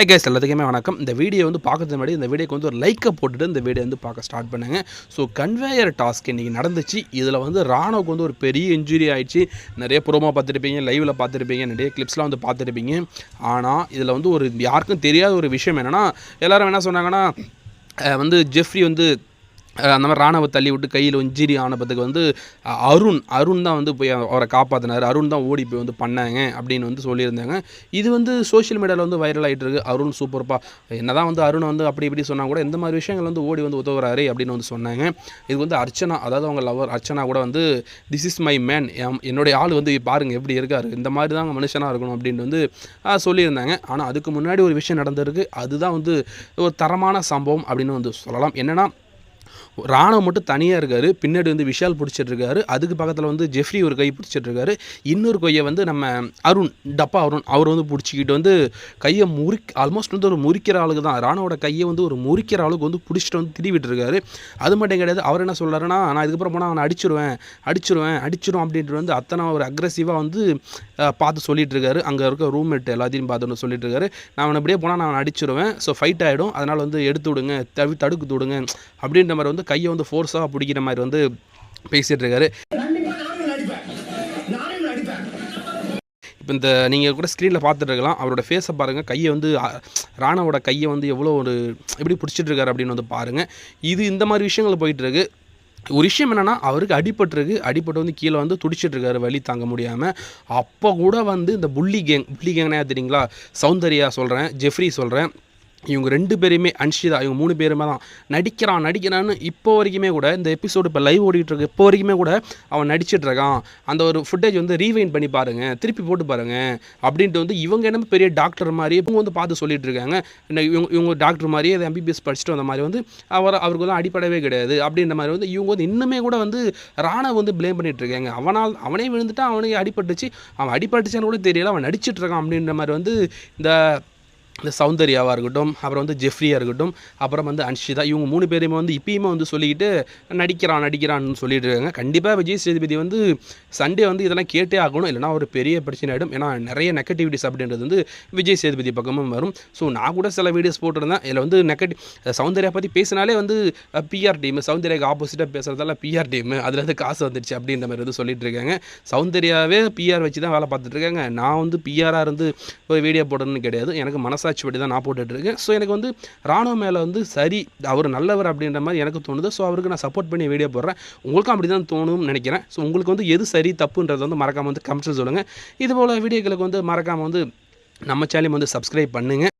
ஏ case எல்லாத்துக்குமே வணக்கம். இந்த வீடியோ வந்து பார்க்கறது முன்னாடி இந்த வீடியோக்கு வந்து ஒரு லைக்கை போட்டுட்டு இந்த வீடியோ வந்து பார்க்க ஸ்டார்ட் பண்ணுங்கள் ஸோ கன்வேயர் டாஸ்க் இன்றைக்கி நடந்துச்சு. இதில் வந்து ராணுவுக்கு வந்து ஒரு பெரிய இன்ஜுரி ஆயிடுச்சு. நிறைய ப்ரோமோ பார்த்துருப்பீங்க லைவில் பார்த்துருப்பீங்க நிறைய கிளிப்ஸ்லாம் வந்து பார்த்துருப்பீங்க. ஆனால் இதில் வந்து ஒரு யாருக்கும் தெரியாத ஒரு விஷயம் என்னென்னா எல்லோரும் என்ன சொன்னாங்கன்னா வந்து ஜெஃப்ரி வந்து அந்த மாதிரி ராணுவ தள்ளி விட்டு கையில் இன்ஜிரி ஆனப்பத்துக்கு வந்து அருண் அருண் தான் வந்து போய் அவரை காப்பாற்றினார் அருண் தான் ஓடி போய் வந்து பண்ணாங்க அப்படின்னு வந்து சொல்லியிருந்தாங்க. இது வந்து சோஷியல் மீடியாவில் வந்து வைரல் ஆகிட்டு இருக்கு. அருண் சூப்பர்ப்பா என்னதான் வந்து அருண் வந்து அப்படி இப்படி சொன்னால் கூட இந்த மாதிரி விஷயங்கள் வந்து ஓடி வந்து உதவுறாரு அப்படின்னு வந்து சொன்னாங்க. இது வந்து அர்ச்சனா அதாவது அவங்க லவர் அர்ச்சனா கூட வந்து திஸ் இஸ் மை மேன் என்னுடைய ஆள் வந்து பாருங்கள் எப்படி இருக்காரு. இந்த மாதிரி தான் மனுஷனாக இருக்கணும் அப்படின்னு வந்து சொல்லியிருந்தாங்க. ஆனால் அதுக்கு முன்னாடி ஒரு விஷயம் நடந்திருக்கு. அதுதான் வந்து ஒரு தரமான சம்பவம் அப்படின்னு வந்து சொல்லலாம். என்னென்னா ராணுவம் மட்டும் தனியாக இருக்காரு. பின்னாடி வந்து விஷால் பிடிச்சிட்டு இருக்காரு. அதுக்கு பக்கத்தில் வந்து ஜெஃப்ரி ஒரு கை பிடிச்சிட்டு இருக்காரு. இன்னொரு கையை வந்து நம்ம அருண் டப்பா அருண் அவர் வந்து பிடிச்சிக்கிட்டு வந்து கையை முறி ஆல்மோஸ்ட் வந்து ஒரு முறிக்கிற ஆளுக்கு தான். ராணுவோட கையை வந்து ஒரு முறிக்கிற ஆளுக்கு வந்து பிடிச்சிட்டு வந்து திரிவிட்டு இருக்காரு. அது மட்டும் கிடையாது அவர் என்ன சொல்கிறாருன்னா நான் இதுக்கப்புறம் போனால் அவனை அடிச்சிருவேன் அடிச்சிருவேன் அடிச்சிரும் அப்படின்ட்டு வந்து அத்தனை ஒரு அக்ரெசிவாக வந்து பார்த்து சொல்லிட்டு இருக்காரு. அங்கே இருக்க ரூம்மேட் எல்லாத்தையும் பார்த்து சொல்லிட்டு இருக்காரு. நான் அவனை அப்படியே போனால் நான் அவனை அடிச்சிருவேன் ஸோ ஃபைட் ஆகிடும் அதனால் வந்து எடுத்து விடுங்க தவி தடுக்கு விடுங்க அப்படின்ற மாதிரி வந்து கையை வந்து ஃபோர்ஸாக பிடிக்கிற மாதிரி வந்து பேசிகிட்டு இருக்காரு. இப்போ இந்த நீங்கள் கூட ஸ்க்ரீனில் பார்த்துட்டு இருக்கலாம். அவரோட ஃபேஸை பாருங்கள் கையை வந்து ராணாவோட கையை வந்து எவ்வளோ ஒரு எப்படி பிடிச்சிட்டு இருக்காரு அப்படின்னு வந்து பாருங்கள் இது இந்த மாதிரி விஷயங்கள் போயிட்டுருக்கு ஒரு விஷயம் என்னென்னா அவருக்கு அடிபட்டுருக்கு. அடிபட்டு வந்து கீழே வந்து துடிச்சிட்டு இருக்காரு. வலி தாங்க முடியாமல் அப்போ கூட வந்து இந்த புள்ளி கேங் புள்ளி கேங்னா தெரியுங்களா? சௌந்தர்யா சொல்கிறேன் ஜெஃப்ரி சொல்கிறேன் இவங்க ரெண்டு பேருமே அன்ஷிதா இவங்க மூணு பேருமே தான் நடிக்கிறான் நடிக்கிறான்னு இப்போ வரைக்குமே கூட இந்த எபிசோடு இப்போ லைவ் ஓடிட்டு இருக்கு. இப்போ வரைக்குமே கூட அவன் நடிச்சிட்டு இருக்கான். அந்த ஒரு ஃபுட்டேஜ் வந்து ரீவைன் பண்ணி பாருங்கள் திருப்பி போட்டு பாருங்க அப்படின்ட்டு வந்து இவங்க என்ன பெரிய டாக்டர் மாதிரி இவங்க வந்து பார்த்து சொல்லிட்டு இருக்காங்க. இந்த இவங்க இவங்க டாக்டர் மாதிரியே அதை எம்பிபிஎஸ் படிச்சுட்டு வந்த மாதிரி வந்து அவர் அவருக்கு வந்து அடிப்படவே கிடையாது அப்படின்ற மாதிரி வந்து இவங்க வந்து இன்னுமே கூட வந்து ராணா வந்து ப்ளேம் பண்ணிட்டு இருக்காங்க. அவனால் அவனே விழுந்துட்டா அவனுக்கு அடிபட்டுச்சு அவன் அடிபட்டுச்சான்னு கூட தெரியல அவன் நடிச்சிட்டு இருக்கான் அப்படின்ற மாதிரி வந்து இந்த இந்த சௌந்தர்யாவாக இருக்கட்டும் அப்புறம் வந்து ஜெஃப்ரியாக இருக்கட்டும் அப்புறம் வந்து அன்ஷிதா இவங்க மூணு பேருமே வந்து இப்பயுமே வந்து சொல்லிக்கிட்டு நடிக்கிறான் நடிக்கிறான்னு சொல்லிட்டு இருக்காங்க. கண்டிப்பாக விஜய் சேதுபதி வந்து சண்டே வந்து இதெல்லாம் கேட்டே ஆகணும். இல்லைனா ஒரு பெரிய பிரச்சனை ஆகிடும் ஏன்னா நிறைய நெகட்டிவிட்டிஸ் அப்படின்றது வந்து விஜய் சேதுபதி பக்கமும் வரும். ஸோ நான் கூட சில வீடியோஸ் போட்டிருந்தேன். இதில் வந்து நெகட்டிவ் சௌந்தர்யா பற்றி பேசினாலே வந்து பிஆர் டீம் சௌந்தர்யாவுக்கு ஆப்போசிட்டாக பேசுகிறதால பிஆர் டீம் அதில் வந்து காசு வந்துடுச்சு அப்படின்ற மாதிரி வந்து சொல்லிட்டு இருக்காங்க. சௌந்தர்யாவே பிஆர் வச்சு தான் வேலை பார்த்துட்ருக்காங்க நான் வந்து பிஆராக இருந்து ஒரு வீடியோ போடணும்னு கிடையாது. எனக்கு மனசு படி தான் நான் போட்டுட்டு இருக்கேன் ஸோ எனக்கு வந்து ராணுவ மேலே வந்து சரி அவர் நல்லவர் அப்படின்ற மாதிரி எனக்கு தோணுது. ஸோ அவருக்கு நான் சப்போர்ட் பண்ணி வீடியோ போடுறேன். உங்களுக்கும் அப்படி தான் தோணும்னு நினைக்கிறேன். ஸோ உங்களுக்கு வந்து எது சரி தப்புன்றது வந்து மறக்காமல் வந்து கமெண்ட்ஸில் சொல்லுங்கள் இது போல் வீடியோக்களுக்கு வந்து மறக்காமல் வந்து நம்ம சேனல் வந்து சப்ஸ்கிரைப் பண்ணுங்கள்